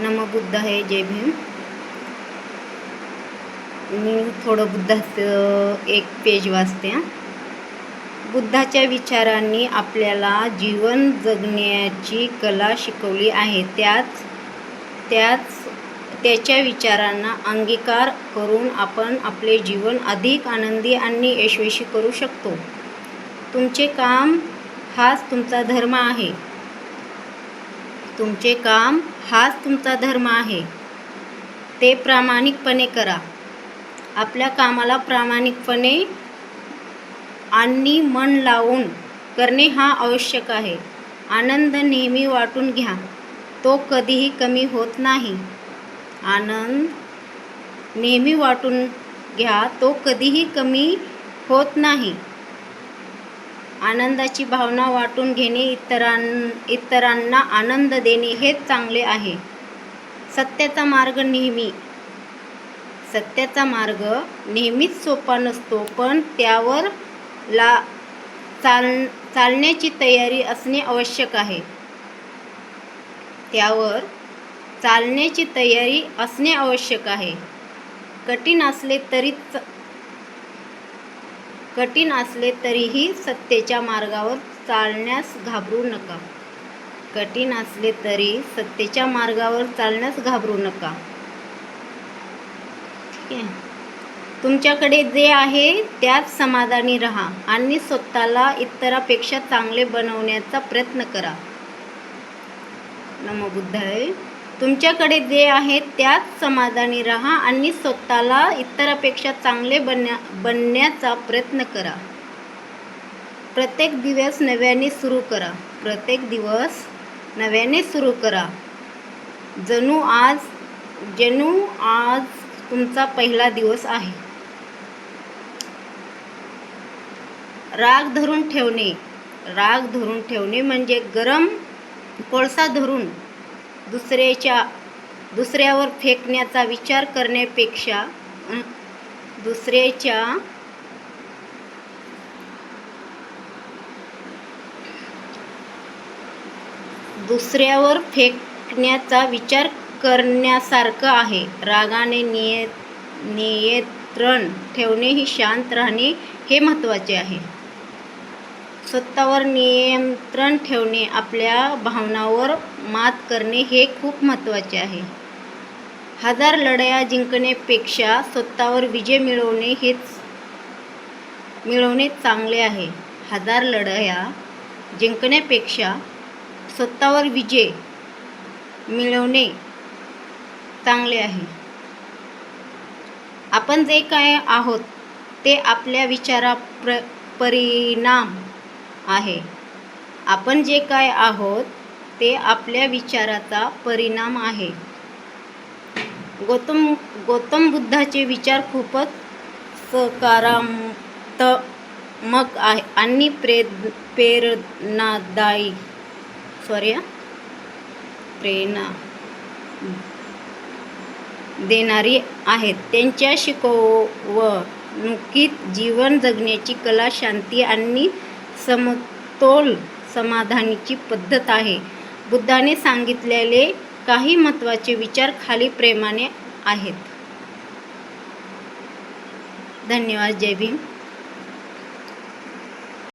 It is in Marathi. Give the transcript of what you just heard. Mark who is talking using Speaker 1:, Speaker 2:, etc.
Speaker 1: नम बुद्ध आहे जय भीम. मी थोडं बुद्धाचं एक पेज वाचते बुद्धाच्या विचारांनी आपल्याला जीवन जगण्याची कला शिकवली आहे. त्याच त्याच त्याच्या विचारांना अंगीकार करून आपण आपले जीवन अधिक आनंदी आणि यशस्वी करू शकतो. तुमचे काम हाच तुमचा धर्म आहे. तुमचे काम हाच तुमचा धर्म आहे. ते प्रामाणिकपणे करा. आपल्या कामाला प्रामाणिकपणे आणि मन लावून करणे हा आवश्यक आहे. आनंद नेहमी वाटून घ्या. तो कधीही कमी होत नाही. आनंद नेहमी वाटून घ्या. तो कधीही कमी होत नाही. आनंदाची भावना वाटून घेणे इतरां इतरांना आनंद देणे हेच चांगले आहे. सत्याचा मार्ग नेहमी सत्याचा मार्ग नेहमीच सोपा नसतो पण त्यावर ला चाल चालण्याची तयारी असणे आवश्यक आहे. त्यावर चालण्याची तयारी असणे आवश्यक आहे. कठीण असले तरी च- कठीण असले तरीही सत्तेच्या मार्गावर चालण्यास घाबरू नका. कठीण असले तरी सत्तेच्या मार्गावर चालण्यास घाबरू नका. ठीक आहे तुमच्याकडे जे आहे त्यात समाधानी राहा आणि स्वतःला इतरापेक्षा चांगले बनवण्याचा प्रयत्न करा. नमो बुद्धाय. तुमच्याकडे जे आहे त्यात समाधानी राहा आणि स्वतःला इतरापेक्षा चांगले बनण्या बनण्याचा प्रयत्न करा. प्रत्येक दिवस नव्याने सुरू करा. प्रत्येक दिवस नव्याने सुरू करा. जणू आज जणू आज तुमचा पहिला दिवस आहे. राग धरून ठेवणे. राग धरून ठेवणे म्हणजे गरम कोळसा धरून दुसऱ्याच्या दुसऱ्यावर फेकण्याचा विचार करण्यापेक्षा दुसऱ्याच्या दुसऱ्यावर फेकण्याचा विचार करण्यासारखं आहे. रागाने निय नियंत्रण ठेवणे ही शांत राहणे हे महत्त्वाचे आहे. स्वतःवर नियंत्रण ठेवणे आपल्या भावनावर मात करणे हे खूप महत्त्वाचे आहे. हजार लढाया जिंकण्यापेक्षा स्वतःवर विजय मिळवणे हेच मिळवणे चांगले आहे. हजार लढाया जिंकण्यापेक्षा स्वतःवर विजय मिळवणे चांगले आहे. आपण जे काय आहोत ते आपल्या विचारा प्र परिणाम आहे. आपण जे काय आहोत ते आपल्या विचाराचा परिणाम आहे. गौतम गौतम बुद्धाचे विचार खूपच सकारात्मक आहे आणि प्रे प्रेरणादायी. सॉरी प्रेरणा देणारी आहेत. त्यांच्या शिकवणुकीत जीवन जगण्याची कला शांती आणि समतोल समाधानाची पद्धत आहे. बुद्धाने सांगितलेले काही महत्त्वाचे विचार खाली प्रेमाने आहेत. धन्यवाद जय भीम.